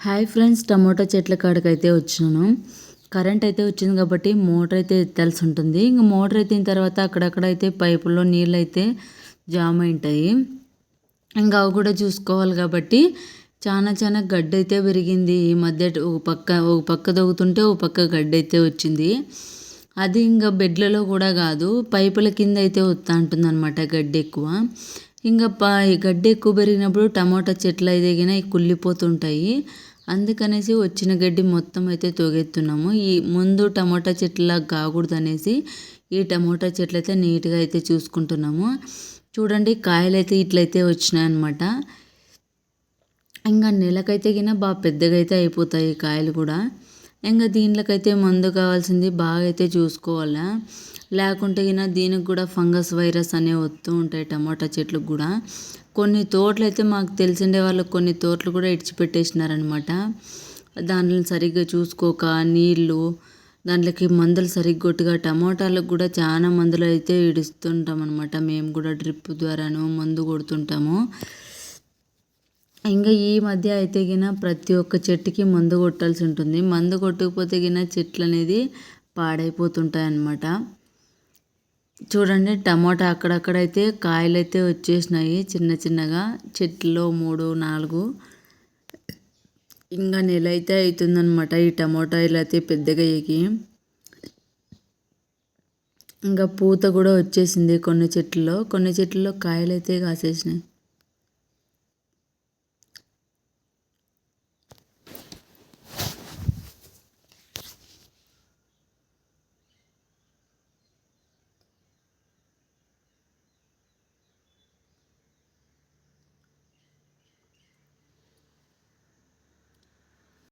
Hi friends tomato చెట్ల కాడికి అయితే వచ్చినాను కరెంట్ అయితే వచ్చింది కాబట్టి మోటార్ అయితే ఎత్తాల్సి ఉంటుంది. ఇంకా మోటార్ ఎత్తిన తర్వాత అక్కడక్కడ అయితే పైపుల్లో నీళ్ళు అయితే జామ్ ఉంటాయి ఇంకా అవి కూడా చూసుకోవాలి కాబట్టి చాలా చాలా గడ్డి అయితే పెరిగింది ఈ మధ్య ఒక పక్క ఒక పక్క దొగుతుంటే ఒక పక్క గడ్డి అయితే వచ్చింది. అది ఇంకా బెడ్లలో కూడా కాదు పైపుల కింద అయితే వస్తూ ఉంటుంది అనమాట గడ్డి ఎక్కువ ఇంకా ప గడ్డి ఎక్కువ పెరిగినప్పుడు టమాటా చెట్లు అయితే కుళ్ళిపోతుంటాయి. అందుకనేసి వచ్చిన గడ్డి మొత్తం అయితే తొగెత్తున్నాము. ఈ ముందు టమాటా చెట్ల కాకూడదు అనేసి ఈ టమోటా చెట్లు అయితే నీట్గా అయితే చూసుకుంటున్నాము. చూడండి కాయలు అయితే ఇట్లయితే వచ్చినాయి అనమాట ఇంకా నెలకైతే గిన బాగా పెద్దగా అయితే అయిపోతాయి కాయలు కూడా. ఇంకా దీంట్లోకైతే మందు కావాల్సింది బాగా అయితే చూసుకోవాలా. లేకుంటే ఇక దీనికి కూడా ఫంగస్ వైరస్ అనేవి వస్తూ ఉంటాయి టమాటా చెట్లకు కూడా. కొన్ని తోటలు అయితే మాకు తెలిసిండే వాళ్ళు కొన్ని తోటలు కూడా ఇడిచిపెట్టేసినారనమాట. దానిని సరిగ్గా చూసుకోక నీళ్ళు దాంట్లోకి మందులు సరిగ్గొట్టుగా టమోటాలకు కూడా చాలా మందులు అయితే ఇడుస్తుంటాం అనమాట మేము కూడా డ్రిప్ ద్వారాను మందు కొడుతుంటాము. ఇంకా ఈ మధ్య అయితే గిన ప్రతి ఒక్క చెట్టుకి మందు కొట్టాల్సి ఉంటుంది. మందు కొట్టకపోతే గిన చెట్లు అనేది పాడైపోతుంటాయి అన్నమాట చూడండి టమాటా అక్కడక్కడైతే కాయలు అయితే వచ్చేసినాయి చిన్న చిన్నగా. చెట్లో మూడు నాలుగు. ఇంకా నెల అయితే అవుతుందన్నమాట ఈ టమాటాలు అయితే పెద్దగా ఎగి. ఇంకా పూత కూడా వచ్చేసింది కొన్ని చెట్లలో. కొన్ని చెట్లలో కాయలు అయితే కాసేసినాయి.